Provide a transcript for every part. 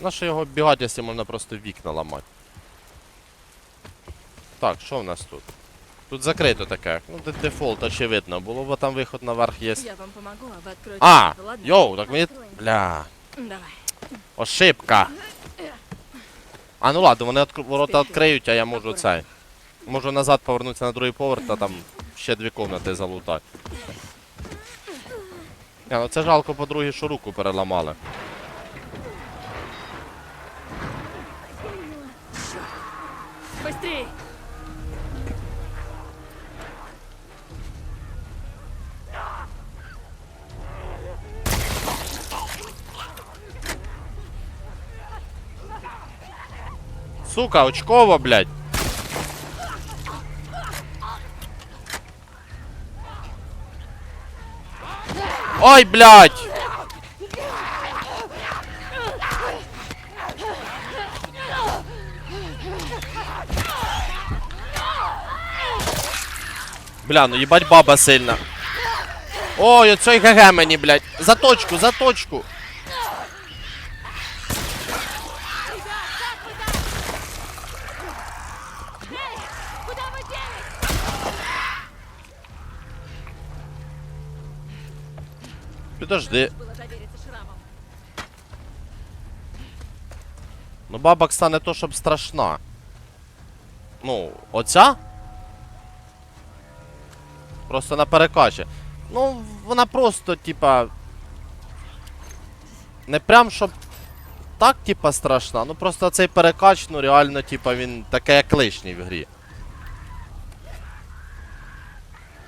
На що його бігати, якщо можна просто вікна ламати. Так, що в нас тут? Тут закрито таке. Ну, де- дефолт, очевидно. Було б там виход наверх є. Я вам помогу, а вы откроете А! ладно? Йоу, так мені. Бля. Давай. Ошибка. А ну ладно, вони відкр- ворота відкриють, а я можу цей. Можу назад повернутися на другий поверх та там ще дві комнати залутати. Не, ну це жалко по-друге, що руку переламали. Сука, очково, блядь. Ой, блядь! Бля, ну їбать баба сильна. Ой, оцей ГГ мені, блядь. За точку, за точку. Підожди. Ну, баба Кса не то, щоб страшна. Ну, оця? Просто на перекачі. Ну, вона просто, типа. Не прям щоб так, типа, страшна. Ну просто цей перекач, ну реально, типа, він таке як лишній в грі.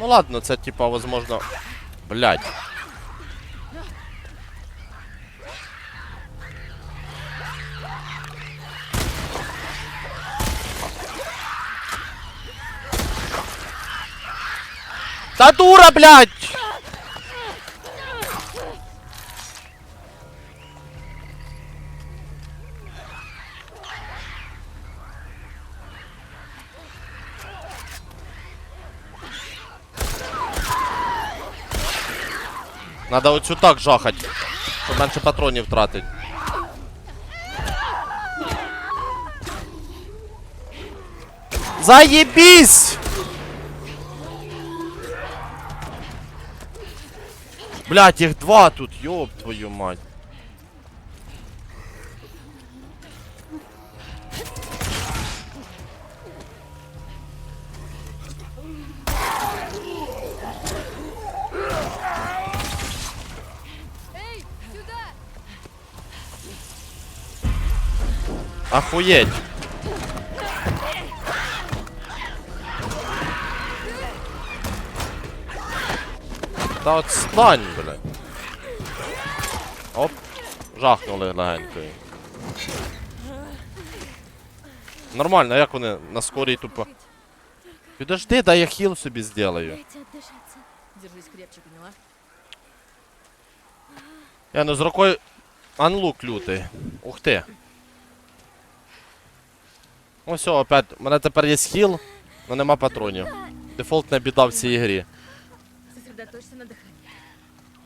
Ну ладно, це типа, возможно. Блять. Та дура, блядь! Надо оцю так жахать, щоб менше патронів тратить. Заебись! Блять, їх два тут, ёб твою мать. Охуеть. Та отстань, блядь. Оп. Жахнули легенько. їм. Нормально, як вони на скорій тупо. Підожди, дай я хіл собі зроблю. Держись крепче, поняла? Я ну з рукою анлук лютий. Ух ти. Ось все, опять. У мене тепер є хіл, але нема патронів. Дефолтна біда в цій грі. Сосредоточься на дыхании.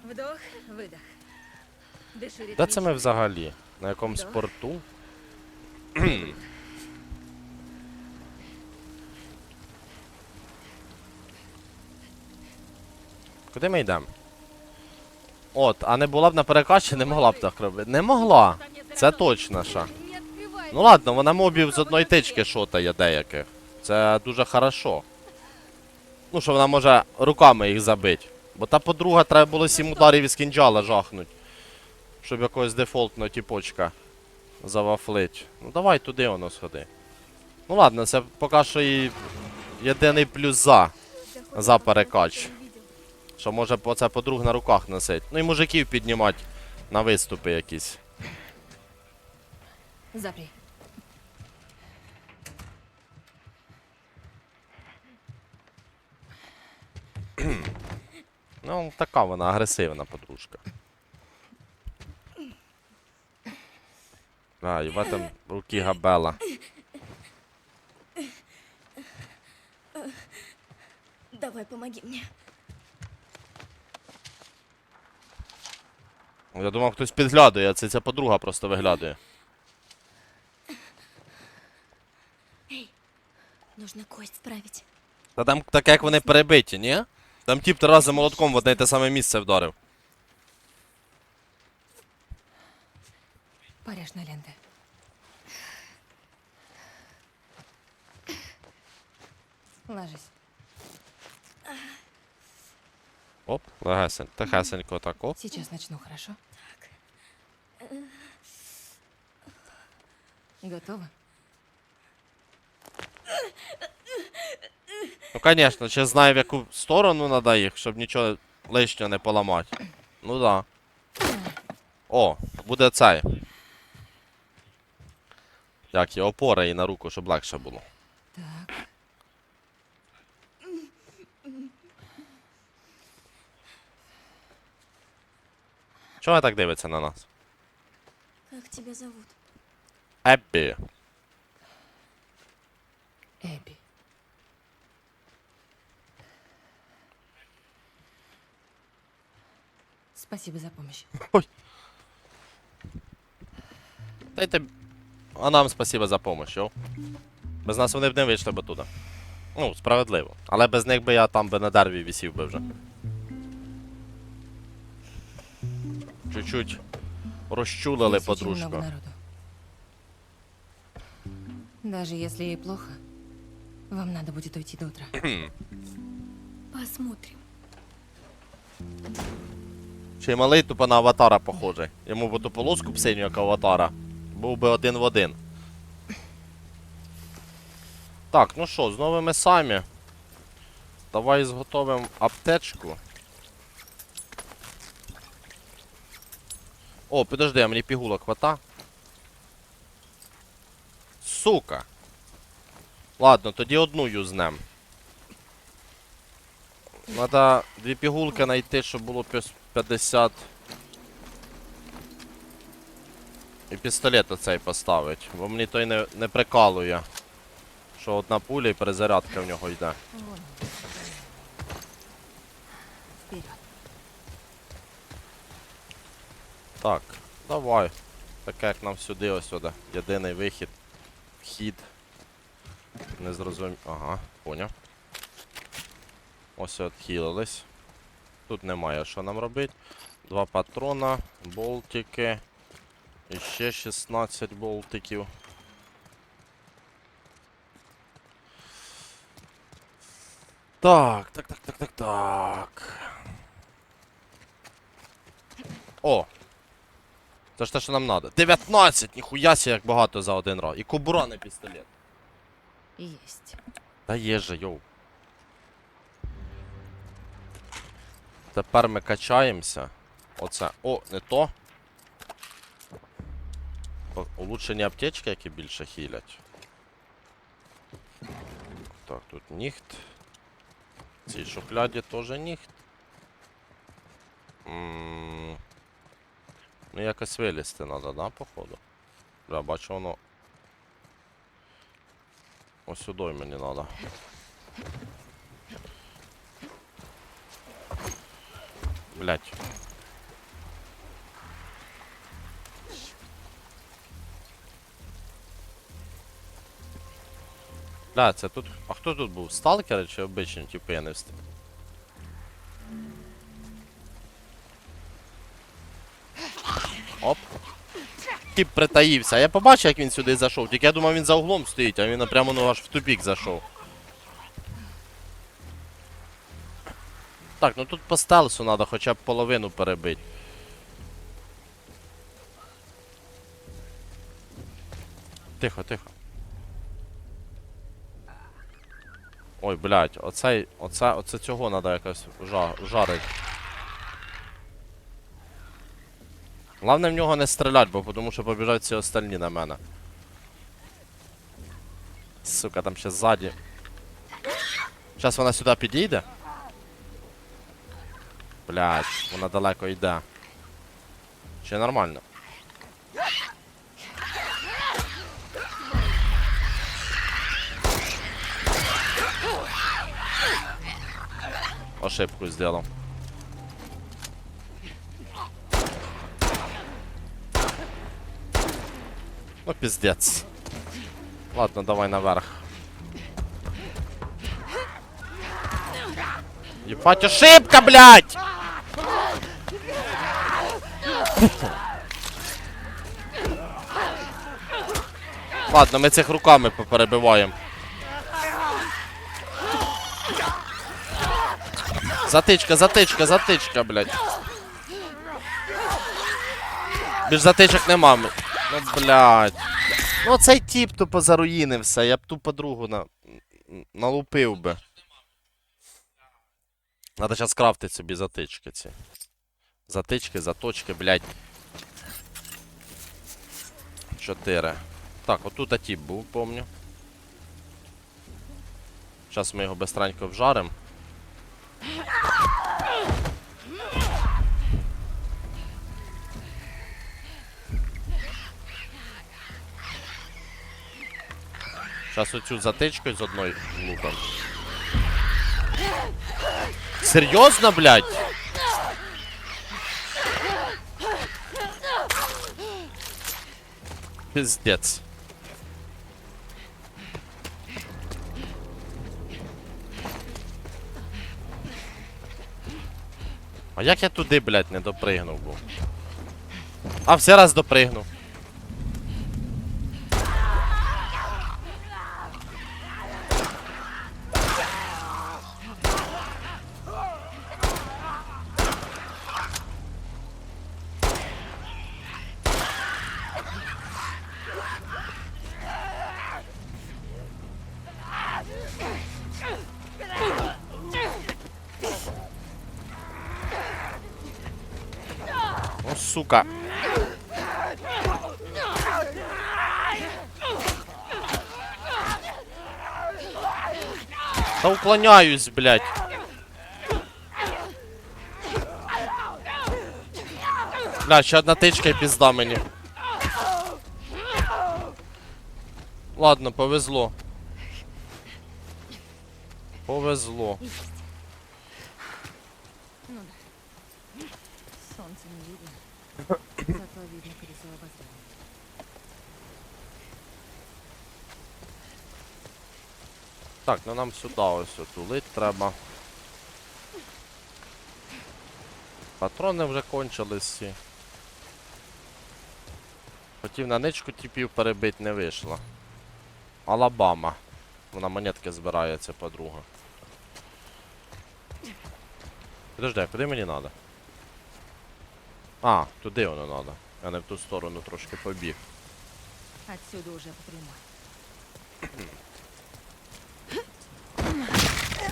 Вдох, выдох. Дыши Де це ми ритмично. взагалі? На якомусь Да. порту? Куди ми йдемо? От, а не була б на перекачі, не могла б так робити. Не могла. Це точно що. Не открывай! Ну ладно, вона мобів з одної тички шотає деяких. Це дуже хорошо. Ну, що вона може руками їх забити. Бо та подруга треба було сім ударів із кінджала жахнуть. Щоб якогось дефолтного тіпочка завафлить. Ну давай туди воно сходи. Ну ладно, це поки що і єдиний плюс за. За перекач. Що може оце подруг на руках носить. Ну і мужиків піднімати на виступи якісь. Запри. ну, така вона агресивна подружка. А, і в этом руки габела. Давай, помоги мне. Я думав, хтось підглядує, а це ця подруга просто виглядає. Ей, нужно кость вправити. Та там таке, як вони перебиті, ні? Там тіп три рази молотком в одне й те саме місце вдарив. Порежь на. Ложись. Оп, легесень, тихесенько так, оп. Сейчас начну, хорошо? Готово? Ну, звісно, ще знаю, в яку сторону треба їх, щоб нічого лишнього не поламати. Ну да. О, буде цей. Як є, опора їй на руку, щоб легше було. Так. Чого так дивиться на нас? Как тебя зовут? Еббі. Эбби. Спасибо за помощь. Дайте. А нам спасибо за помощь, йоу. Без нас вони б не вийшли б туди. Ну, справедливо. Але без них би я там би на дереві висів би вже. Чуть-чуть розчулили подружку. Даже если ей плохо, вам надо будет уйти до утра. Посмотрим. Ще й малий тупо на аватара похожий. Йому б ту полоску б синю, як аватара. Був би один в один. Так, ну що, знову ми самі. Давай зготовимо аптечку. О, підожди, а мені пігулок хвата. Сука. Ладно, тоді одну юзнем. Надо дві пігулки знайти, щоб було 50. І пістолет оцей поставить, бо мені той не, не прикалує. Що одна пуля і перезарядка в нього йде. Так, давай. Таке як нам сюди ось сюди. Єдиний вихід. Вхід. Не зрозумів. Ага, поняв. Ось відхилились. Тут немає що нам робити. Два патрона, болтики. І ще 16 болтиків. Так, так, так, так, так, так. О! Це ж те, що нам треба. 19! Ніхуя сі, як багато за один раз. І кобура на пістолет. Есть. Та є же, йоу. Тепер ми качаємося. Оце. О, не то. Улучшені аптечки, які більше хілять. Так, тут ніхт. В цій шухляді теж ніхт. Ну якось вилізти треба, да, походу? Бля, бачу воно. Ось сюди мені треба. Блять. Бля, це тут. А хто тут був? Сталкери чи обичні, типу я не встиг? Оп. Тип притаївся. Я побачив, як він сюди зайшов. Тільки я думав, він за углом стоїть, а він прямо ну, аж в тупік зайшов. Так, ну тут по стелсу треба хоча б половину перебити. Тихо, тихо. Ой, блядь, оцей, оце, оце цього треба якось жа, жарить. Главне в нього не стріляти, бо тому що побіжать всі остальні на мене. Сука, там ще ззаді. Зараз вона сюди підійде. Блядь, вона далеко йде. Ще нормально. Ошибку сделал. Ну, пиздец. Ладно, давай наверх. Ебать, ошибка, блядь! Ладно, ми цих руками поперебиваємо. Затичка, затичка, затичка, блядь. Більш затичок нема. Ну, блядь. Ну цей тіп тупо заруїнив все, я б ту подругу на... налупив би. Надо зараз крафтити собі затички ці. Затички, заточки, блядь. Чотири. Так, отут тіп був, помню. Зараз ми його бистренько вжаримо. Зараз оцю затичку з одної луком. Серйозно, блядь? Пиздец. А як я туди, блядь, не допригнув був? А, все раз допригнув. Сука. Та уклоняюсь, блядь. Бля, ще одна тичка і пізда мені. Ладно, повезло. Повезло. Солнце не видно. Так, ну нам сюди ось отулить треба. Патрони вже кончились. Хотів на ничку типів перебити, не вийшло. Алабама. Вона монетки збирає, це подруга. Подожди, куди мені треба? А, туди воно треба. Я не в ту сторону трошки побіг. Отсюда уже по прямой.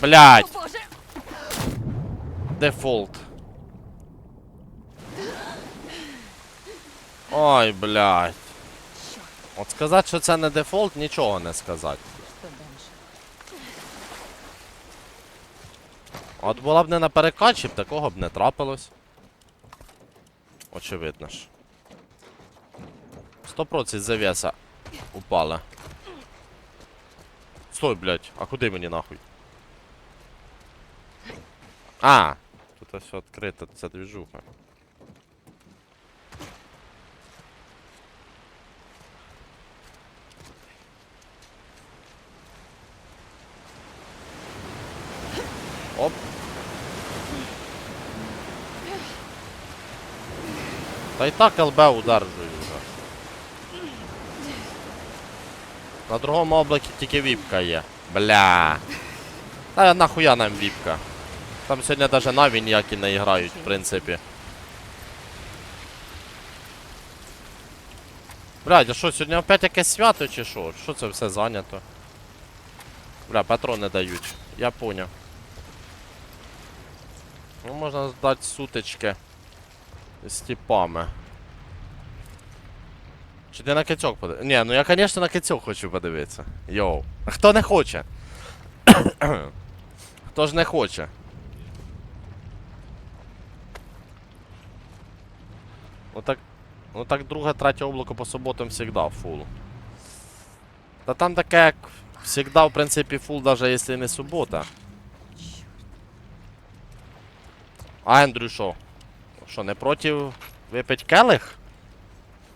Блять! Дефолт. Ой, блядь. От сказати, що це не дефолт, нічого не сказати. От була б не на перекачі, б такого б не трапилось. Очевидно ж. 100% завеса упала. Стой, блядь, а куди мені нахуй? А, тут все відкрито, це двіжуха. І так ЛБ удержую вже. На другому облакі тільки віпка є. Бля. Та нахуя нам віпка? Там сьогодні навіть наві ніякі не грають, в принципі. Блядь, а що, сьогодні опять якесь свято чи що? Що це все зайнято? Бля, патрони дають. Я поняв. Ну, можна здати сутички з типами. Чи ти на кицьок подивишся? Ні, ну я, звісно, на кицьок хочу подивитися. Йоу. Хто не хоче? хто ж не хоче? Ну так. Ну так друге, третє облако по суботам завжди фул. Та там таке, як завжди, в принципі, фул, навіть якщо не субота. А Ендрю що? Що, не проти випить келих?